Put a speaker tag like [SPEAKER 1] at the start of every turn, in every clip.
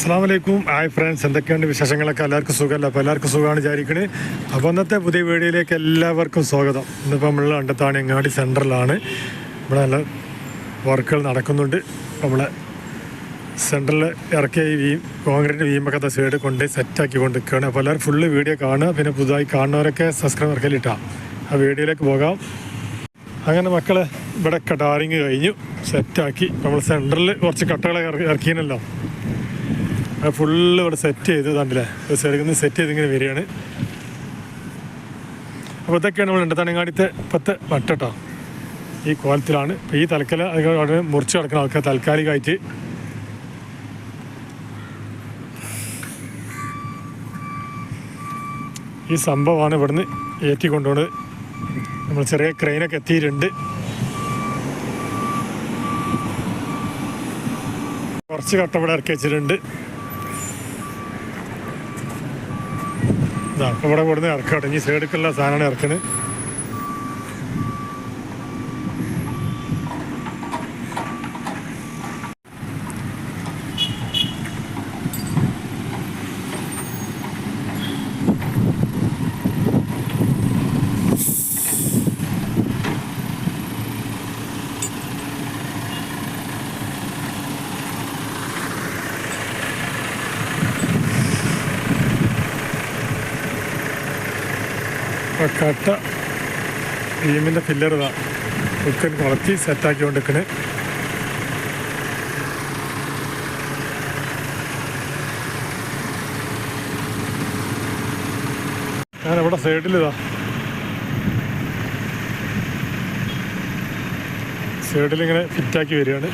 [SPEAKER 1] അസ്സാം വലൈക്കും hi friends എന്തൊക്കെയുണ്ട് വിശേഷങ്ങളൊക്കെ? എല്ലാവർക്കും സുഖമല്ല? അപ്പോൾ എല്ലാവർക്കും സുഖമാണ് വിചാരിക്കണേ. അപ്പോൾ അന്നത്തെ പുതിയ വീഡിയോയിലേക്ക് എല്ലാവർക്കും സ്വാഗതം. ഇന്നിപ്പോൾ നമ്മൾ കണ്ടെത്താണ് എങ്ങാടി സെന്ററിലാണ് ഇവിടെ നല്ല വർക്കുകൾ നടക്കുന്നുണ്ട്. നമ്മളെ സെന്ററിൽ ഇറക്കിയ ഈ വീം കോൺക്രീറ്റ് വീമൊക്കെ സൈഡ് കൊണ്ട് സെറ്റാക്കി കൊണ്ട് നിൽക്കുകയാണ് അപ്പോൾ എല്ലാവരും ഫുള്ള് വീഡിയോ കാണുക. പിന്നെ പുതുതായി കാണുന്നവരൊക്കെ സബ്സ്ക്രൈബ് ഇറക്കലിട്ടാം ആ വീഡിയോയിലേക്ക് പോകാം. അങ്ങനെ മക്കളെ ഇവിടെ കടാറിങ് കഴിഞ്ഞു. സെറ്റാക്കി നമ്മൾ സെന്ററിൽ കുറച്ച് കട്ടകളെ ഇറക്കി ഇറക്കിയനല്ലോ. അത് ഫുള്ള് ഇവിടെ സെറ്റ് ചെയ്ത് കണ്ടില്ലേ? ബസ് എടുക്കുന്നത് സെറ്റ് ചെയ്ത് ഇങ്ങനെ വരികയാണ്. അപ്പോൾ ഇതൊക്കെയാണ് നമ്മൾ രണ്ടത്തണങ്ങാടിത്തെ പത്ത് വട്ടട്ടോ ഈ കോലത്തിലാണ്. ഇപ്പോൾ ഈ തലക്കല അവിടെ മുറിച്ച് കിടക്കുന്ന ആൾക്കാർ താൽക്കാലികമായിട്ട് ഈ സംഭവമാണ് ഇവിടുന്ന് ഏറ്റി കൊണ്ടുപോണത് നമ്മൾ ചെറിയ ക്രെയിനൊക്കെ എത്തിയിട്ടുണ്ട്. കുറച്ച് കട്ട ഇറക്കി വെച്ചിട്ടുണ്ട് ഇതാ ഇപ്പൊ ഇവിടെ കൊടുന്ന് ഇറക്കട്ടെ ഇനി സൈഡിക്കുള്ള സാധനമാണ് ഇറക്കുന്നത് കട്ട ഭീമിന്റെ ഫില്ലർ ഇതാ. ഉക്കൻ കുളത്തി സെറ്റാക്കി കൊണ്ടിരിക്കണ്. ഇതാ സൈഡിൽ ഇങ്ങനെ ഫിറ്റാക്കി വരികയാണ്.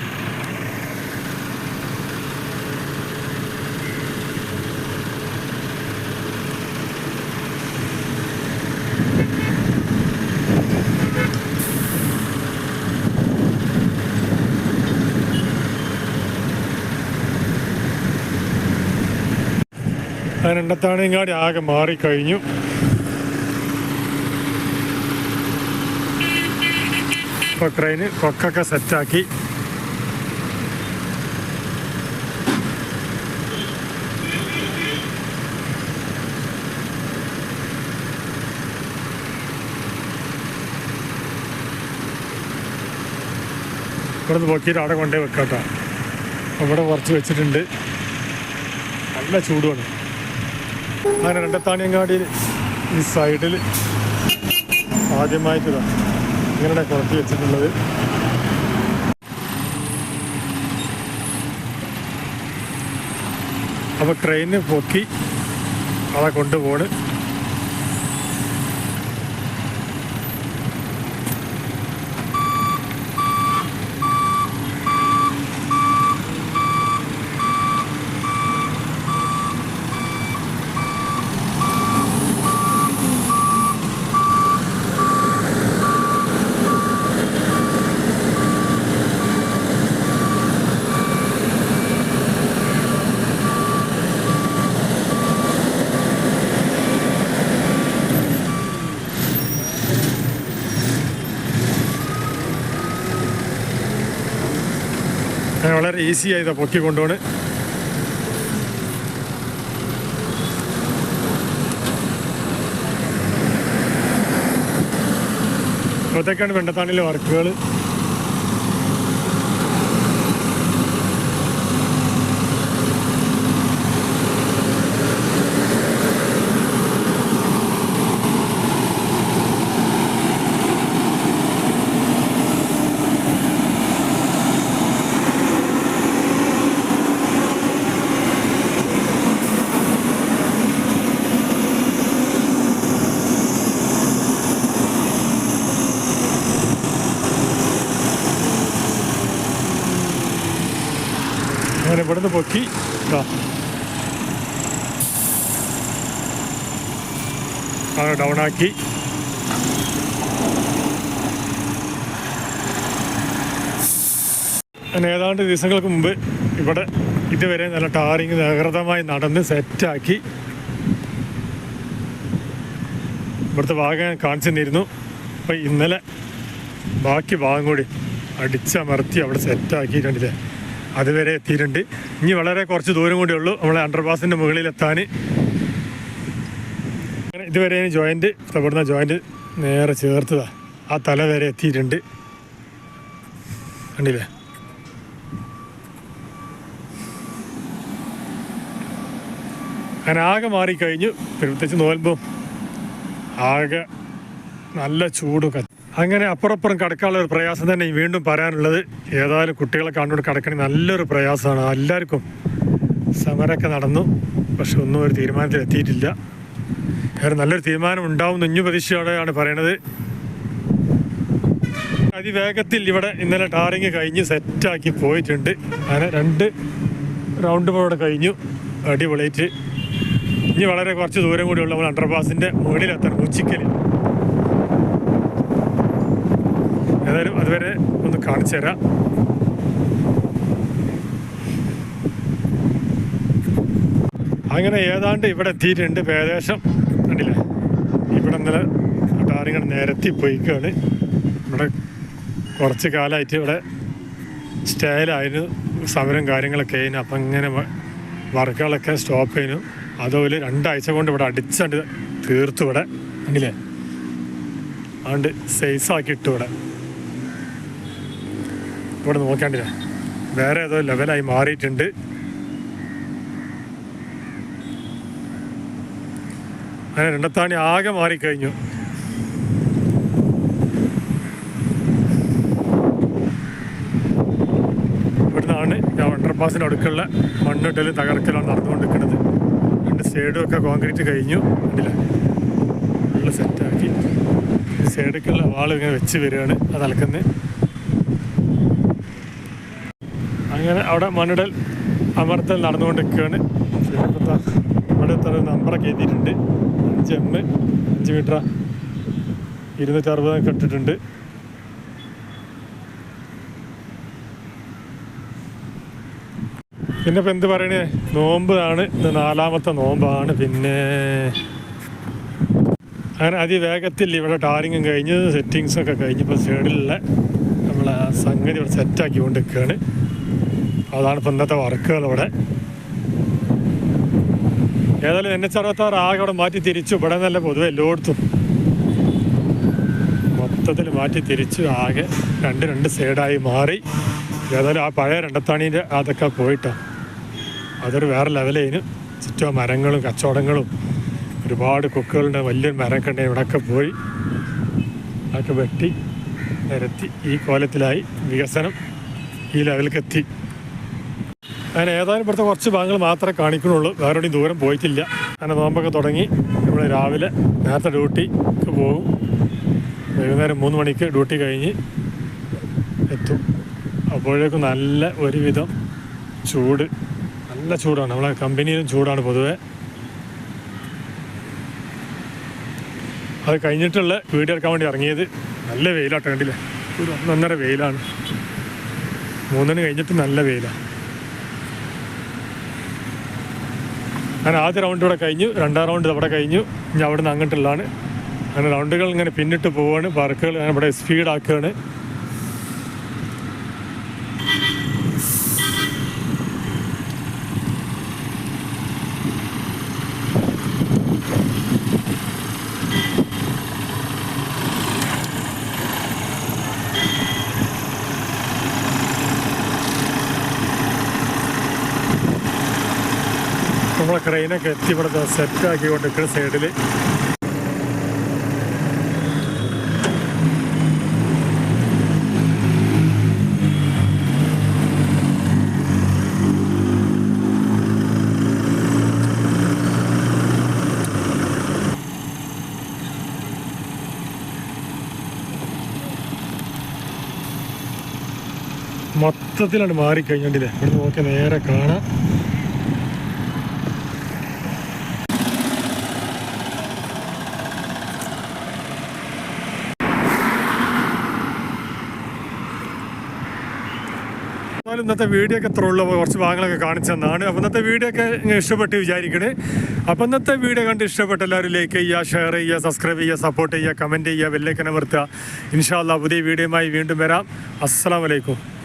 [SPEAKER 1] രണ്ടത്താണിങ്ങാടി ആകെ മാറിക്കഴിഞ്ഞു. ട്രെയിന് കൊക്കൊക്കെ സെറ്റാക്കി. ഇവിടെ നിന്ന് പൊക്കിയിട്ട് അവിടെ കൊണ്ടേ വെക്കാട്ടോ. ഇവിടെ കുറച്ച് വെച്ചിട്ടുണ്ട്. നല്ല ചൂടുമാണ് അങ്ങനെ രണ്ടത്താണിയങ്ങാടിയിൽ ഈ സൈഡിൽ ആദ്യമായിട്ട് ഇതാ ഇങ്ങനെ കുറച്ച് വെച്ചിട്ടുള്ളത്. അപ്പോൾ ട്രെയിന് പൊക്കി അവിടെ കൊണ്ടുപോണ്. വളരെ ഈസിയായി ഇതാ പൊക്കി കൊണ്ടുപോണ്. ഇപ്പോഴത്തേക്കാണ് വെണ്ടത്താണിലെ വർക്കുകൾ ഇവിടുന്ന് പൊക്കി. ഡൗൺ ആക്കി. അങ്ങനെ ഏതാണ്ട് ദിവസങ്ങൾക്ക് മുമ്പ് ഇവിടെ ഇതുവരെ നല്ല ടാറിങ് നഗരതമായി നടന്ന് സെറ്റാക്കി ഇവിടുത്തെ ഭാഗം ഞാൻ കാണിച്ചു തന്നിരുന്നു അപ്പം ഇന്നലെ ബാക്കി ഭാഗം കൂടി അടിച്ചമർത്തി അവിടെ സെറ്റാക്കിയിട്ടുണ്ടല്ലേ അതുവരെ എത്തിയിട്ടുണ്ട്. ഇനി വളരെ കുറച്ച് ദൂരം കൂടെ ഉള്ളൂ. നമ്മളെ അണ്ടർപാസിന്റെ മുകളിലെത്താൻ. അങ്ങനെ ഇതുവരെ ജോയിന്റ് ഇവിടുന്ന് ജോയിന്റ് നേരെ ചേർത്തതാ. ആ തല വരെ എത്തിയിട്ടുണ്ട്. കണ്ടില്ലേ? അങ്ങനെ ആകെ മാറിക്കഴിഞ്ഞു. പ്രത്യേകിച്ച് നോൽമ്പും. ആകെ നല്ല ചൂടും അങ്ങനെ അപ്പുറപ്പുറം കടക്കാനുള്ള ഒരു പ്രയാസം തന്നെ വീണ്ടും പറയാനുള്ളത്. ഏതായാലും കുട്ടികളെ കണ്ടുകൊണ്ട് കിടക്കണി നല്ലൊരു പ്രയാസമാണ്. എല്ലാവർക്കും സമരമൊക്കെ നടന്നു. പക്ഷെ ഒന്നും ഒരു തീരുമാനത്തിൽ എത്തിയിട്ടില്ല. വേറെ നല്ലൊരു തീരുമാനം ഉണ്ടാവും എന്ന് പ്രതീക്ഷയോടെയാണ് പറയണത്. അതിവേഗത്തിൽ ഇവിടെ ഇന്നലെ ടാറിങ് കഴിഞ്ഞ് സെറ്റാക്കി പോയിട്ടുണ്ട്. അങ്ങനെ രണ്ട് റൗണ്ട് ഇവിടെ കഴിഞ്ഞു. അടിപൊളിയായിട്ട്. ഇനി വളരെ കുറച്ച് ദൂരം കൂടിയുള്ള നമ്മൾ അണ്ടർപാസിന്റെ മുകളിലെത്തണം. ഉച്ചിക്കൽ ഏതായാലും അതുവരെ ഒന്ന് കാണിച്ചു തരാം. അങ്ങനെ ഏതാണ്ട് ഇവിടെ എത്തിയിട്ടുണ്ട്. ഏകദേശം കണ്ടില്ലേ? ഇവിടെ ഇന്നലെ ടാറിങ്ങൾ നിരത്തി പോയിക്കാണ്. ഇവിടെ കുറച്ച് കാലമായിട്ട് ഇവിടെ സ്റ്റൈലായിരുന്നു സമരം കാര്യങ്ങളൊക്കെ ആയിരുന്നു. അപ്പം ഇങ്ങനെ വർക്കുകളൊക്കെ സ്റ്റോപ്പ് ചെയ്യുന്നു അതുപോലെ രണ്ടാഴ്ച കൊണ്ട് ഇവിടെ അടിച്ചണ്ട് തീർത്തു ഇവിടെ. കണ്ടില്ലേ? അതുകൊണ്ട് സൈസാക്കി ഇട്ടു ഇവിടെ. ഇവിടെ നോക്കാണ്ടില്ല വേറെ ഏതോ ലെവലായി മാറിയിട്ടുണ്ട്. അങ്ങനെ രണ്ടത്താണി ആകെ മാറിക്കഴിഞ്ഞു. ഇവിടുന്നാണ് ഞാൻ അണ്ടർപാസിന് അടുക്കുള്ള മണ്ണിട്ടൽ തകർക്കലാണ് നടന്നുകൊണ്ടിരിക്കുന്നത്. രണ്ട് സൈഡും ഒക്കെ കോൺക്രീറ്റ് കഴിഞ്ഞു. കണ്ടില്ല? ഫുള്ള് സെറ്റാക്കി സൈഡൊക്കെയുള്ള വാൾ ഇങ്ങനെ വെച്ച് വരികയാണ്. അത് അലക്കുന്നത് അങ്ങനെ അവിടെ മണ്ണിടൽ അമർത്തൽ നടന്നുകൊണ്ടിരിക്കുകയാണ്. ഇവിടുത്തെ ഇവിടെ ഇത്ര നമ്പറൊക്കെ എഴുതിയിട്ടുണ്ട്. അഞ്ച് എം അഞ്ച് മീറ്റർ ഇരുന്നൂറ്റി അറുപത് കെട്ടിട്ടുണ്ട് പിന്നെ ഇപ്പം എന്ത് പറയണേ? നോമ്പാണ്. ഇത് നാലാമത്തെ നോമ്പാണ് പിന്നെ. അങ്ങനെ അതിവേഗത്തിൽ ഇവിടെ ടാറിങ്ങും കഴിഞ്ഞ്. സെറ്റിങ്സൊക്കെ കഴിഞ്ഞ് ഇപ്പോൾ സൈഡിലുള്ള നമ്മളെ സംഗതി ഇവിടെ സെറ്റാക്കി കൊണ്ടിരിക്കുകയാണ് അതാണ് ഇപ്പം ഇന്നത്തെ വർക്കുകൾ ഇവിടെ. ഏതായാലും എൻ എച്ച് അറുപത്താറ് ആകെ അവിടെ മാറ്റി തിരിച്ചു. ഇവിടെ നല്ല പൊതുവെ എല്ലായിടത്തും. മൊത്തത്തിൽ മാറ്റി തിരിച്ചു. ആകെ രണ്ട് രണ്ട് സൈഡായി മാറി. ഏതായാലും ആ പഴയ രണ്ടത്താണീന്റെ അതൊക്കെ പോയിട്ടാണ് അതൊരു വേറെ ലെവലേന്. ചുറ്റും മരങ്ങളും കച്ചവടങ്ങളും ഒരുപാട് കൊക്കുകളുടെ വലിയൊരു മരമൊക്കെ ഉണ്ട്. ഇവിടെയൊക്കെ പോയി. അതൊക്കെ വെട്ടി നിരത്തി ഈ കോലത്തിലായി വികസനം ഈ ലെവലിലേക്ക് എത്തി. അങ്ങനെ ഏതായാലും ഇവിടുത്തെ കുറച്ച് ഭാഗങ്ങൾ മാത്രമേ കാണിക്കുന്നുള്ളൂ. വേറെ ദൂരം പോയിട്ടില്ല. അങ്ങനെ നോമ്പൊക്കെ തുടങ്ങി. നമ്മൾ രാവിലെ നേരത്തെ ഡ്യൂട്ടിക്ക് പോകും. വൈകുന്നേരം മൂന്ന് മണിക്ക് ഡ്യൂട്ടി കഴിഞ്ഞ് എത്തും. അപ്പോഴേക്കും നല്ല ഒരുവിധം ചൂട്. നല്ല ചൂടാണ്. നമ്മളെ കമ്പനിയിലും ചൂടാണ് പൊതുവെ. അത് കഴിഞ്ഞിട്ടുള്ള വീഡിയോ എടുക്കാൻ വേണ്ടി ഇറങ്ങിയത് നല്ല വെയിലാട്ടോ കണ്ടില്ലേ? ഒരു ഒന്നൊന്നര വെയിലാണ്. മൂന്നിന് കഴിഞ്ഞിട്ട് നല്ല വെയിലാണ് അങ്ങനെ ആദ്യ റൗണ്ട് ഇവിടെ കഴിഞ്ഞു രണ്ടാം റൗണ്ട് അവിടെ കഴിഞ്ഞു. ഇനി അവിടെ നിന്ന് അങ്ങോട്ടുള്ളതാണ്. അങ്ങനെ റൗണ്ടുകൾ ഇങ്ങനെ പിന്നിട്ട് പോവാണ്. വർക്കുകൾ ഇവിടെ സ്പീഡാക്കുകയാണ് നമ്മളെ ക്രെയിനൊക്കെ എത്തി ഇവിടെ സെറ്റാക്കി കൊണ്ടിരിക്കുന്ന സൈഡിൽ മൊത്തത്തിലാണ് മാറിക്കഴിഞ്ഞിട്ടില്ലേ ഇവിടെ നോക്കി നേരെ കാണാം. എന്നാലും ഇന്നത്തെ വീഡിയോ ഒക്കെ ഇത്രയുള്ള കുറച്ച് ഭാഗങ്ങളൊക്കെ കാണിച്ചു തന്നാണ്. അപ്പോൾ ഇന്നത്തെ വീഡിയോ ഒക്കെ ഇഷ്ടപ്പെട്ട് വിചാരിക്കണേ. അപ്പോൾ ഇന്നത്തെ വീഡിയോ കണ്ട് ഇഷ്ടപ്പെട്ട എല്ലാവരും ലൈക്ക് ചെയ്യുക ഷെയർ ചെയ്യുക സബ്സ്ക്രൈബ് ചെയ്യുക സപ്പോർട്ട് ചെയ്യുക കമന്റ് ചെയ്യുക വെല്ലേക്കനെ അമർത്തുക. ഇൻഷാല്ല പുതിയ വീഡിയോയുമായി വീണ്ടും വരാം. അസ്സാം വലൈക്കും